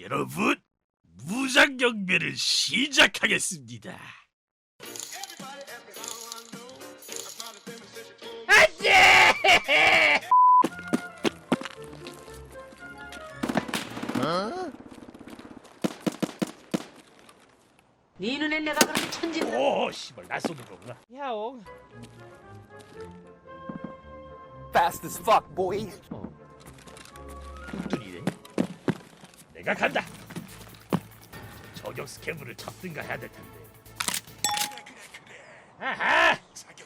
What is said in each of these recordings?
여러분, 무장경배를 시작하겠습니다. 안돼! 네 눈엔 내가 그렇게 천진다. 오, 씨발 나 쏘는 거구나. 야옹. Fast as fuck, boy. 어. 뚱뚱이네. 내가 간다. 저격 스캐브를 잡든가 해야 될 텐데. 아하!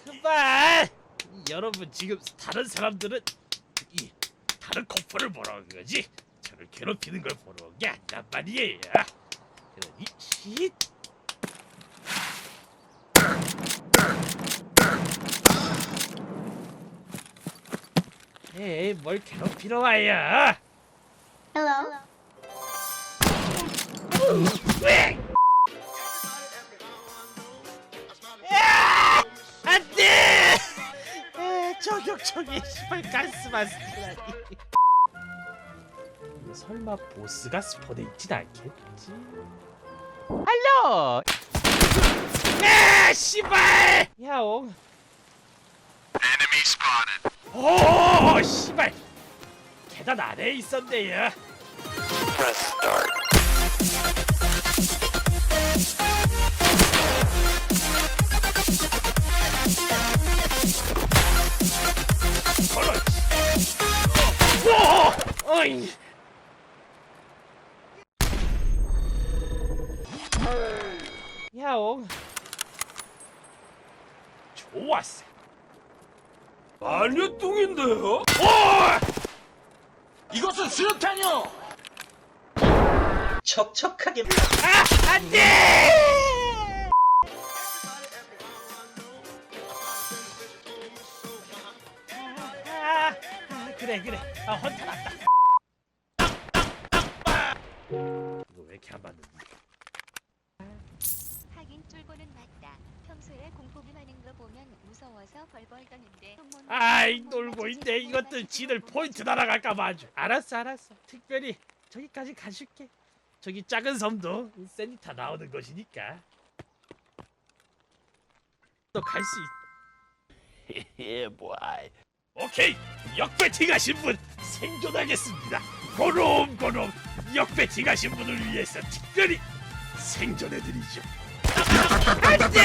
그만! 여러분 지금 다른 사람들은 이 다른 커플을 보러 온 거지. 저를 괴롭히는 걸 보러 온 게 아니란 말이에요. 그러니 쉿! 에이 뭘 괴롭히러 와요? Hello. 안돼! 에, 저격총이 씨발 가스 마스크라니. 설마 보스가 스폰해 있진 않겠지? 알려. 야, 씨발! 야옹. 오, 씨발! 계단 아래에 있었네요. 그렇 이. 야옹. 좋았어. 아니요, 뚱인데요? 오! 이것은 수류탄이요. 척척하게 아, 안 돼! 아, 아, 그래, 그래. 아, 헌터 났다. 이렇게 안 맞는지. 하긴 쫄보는 맞다. 평소에 공포기 많은 거 보면 무서워서 벌벌 떠는데. 손못 아이, 놀고 손 있네. 이것들 손 지들 포인트 날아갈까봐 아주. 알았어, 알았어. 특별히 저기까지 가줄게. 저기 작은 섬도 세니타 나오는 것이니까. 또 갈 수 있... Yeah, boy. 오케이 역배팅 하신 분 생존하겠습니다 고놈 고놈 역배팅 하신 분을 위해서 특별히 생존해드리죠 안돼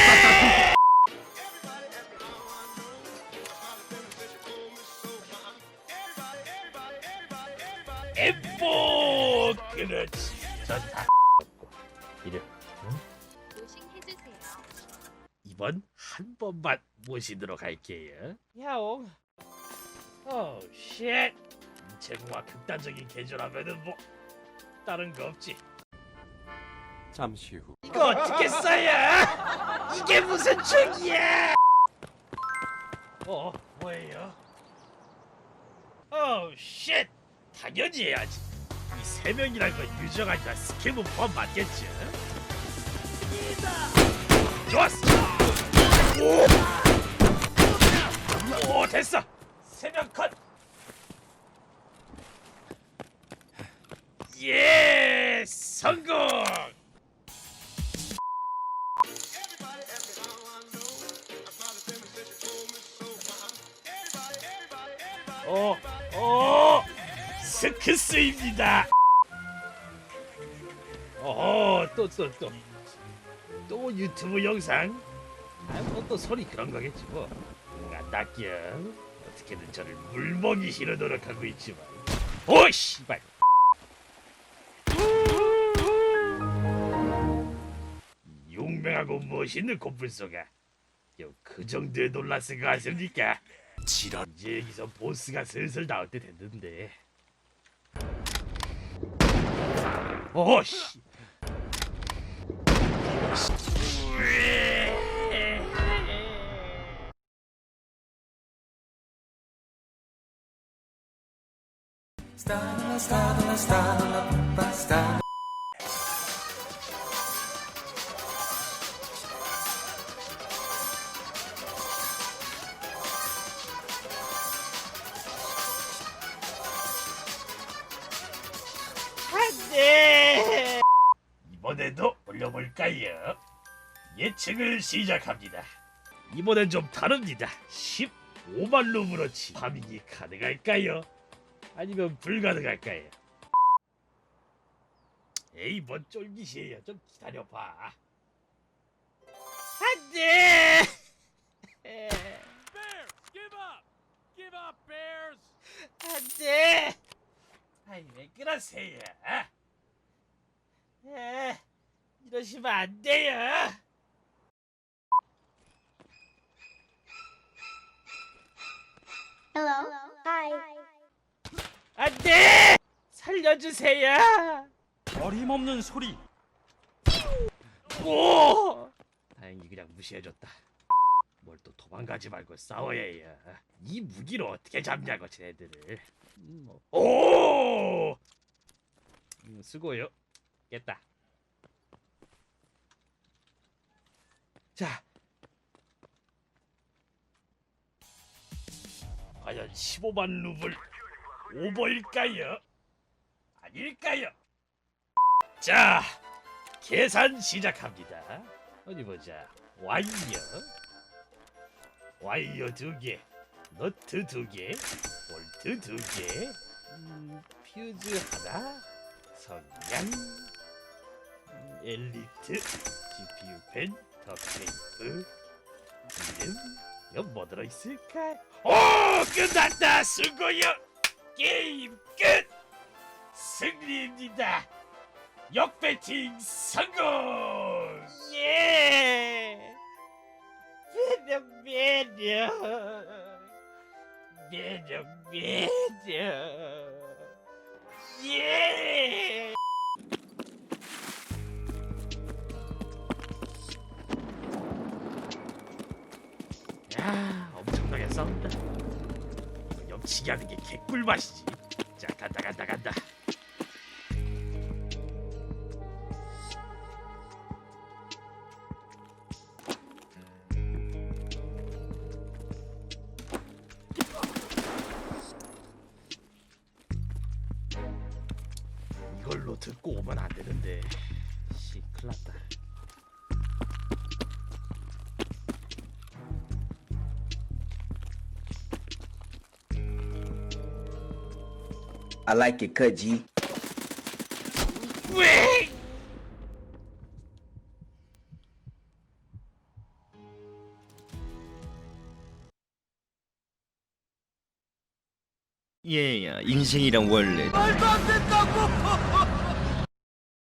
엠보 그렇지 좋다 이래. 이번 한 번만 모시도록 할게요 야옹. 오, 쉣. 인체공학 극단적인 개조라면은 뭐 다른 거 없지. 잠시 후. 이거 어떻게 써요? 이게 무슨 총이야? 어, 뭐예요? 오, 쉣. 당연히 해야지. 이 세 명이란 건 유저가 아니라 스캐브 포함 맞겠지? 좋았어. 오, 오 됐어. 세명 컷. 예, 성공. 어, 어, 스크스입니다. 어, 또, 또, 또, 또 유튜브 영상. 아, 뭐 또 소리 그런 거겠지 뭐. 안 닦여. 어떻게든 저를 물먹이 실어 노력하고 있지만. 오, 씨발. 용맹하고 멋있는 코뿔소가 요 그 정도에 놀랐을 것 같습니까? 지랄. 이제 여기서 보스가 슬슬 나올 때 됐는데. 오씨. 안돼. 이번에도 올려볼까요? 예측을 시작합니다. 이번엔 좀 다릅니다. 15만 루브로치 파밍이 가능할까요? 아니면 불가능할까요? 에이 뭔 쫄깃이에요. 좀 기다려봐. 안돼. 안돼. 아이 왜 그러세요? 에, 이러시면 안 돼요. Hello. Hi. 안 돼. 살려주세요. 어림없는 소리! 오! 다행히 그냥 무시해줬다. 뭘 또 도망가지 말고 싸워야 해요. 이 무기로 어떻게 잡냐고 쟤네들을. 음, 뭐. 오! 음, 수고요. 깼다. 자. 과연 15만 루블 오버일까요? 아닐까요? 자, 계산 시작합니다. 어디 보자. 와이어, 와이어 두 개, 너트 두 개, 볼트 두 개, 음, 퓨즈 하나, 성냥, 음, 엘리트, GPU 펜, 덕테이프, 이름, 뭐 들어있을까? 오, 끝났다, 수고요. 게임 끝. 승리입니다. 역배팅 성공! 예! 매력 매력 매력 매력 예! 엄청나게 싸운다. 염치기 하는 게 개꿀 맛이지. 자 간다 간다 간다. 이걸로 듣고 오면 안 되는데. 씨 큰일났다 I like it cut, G. 왜? 얘야 인생이란 원래 말도 안 된다고!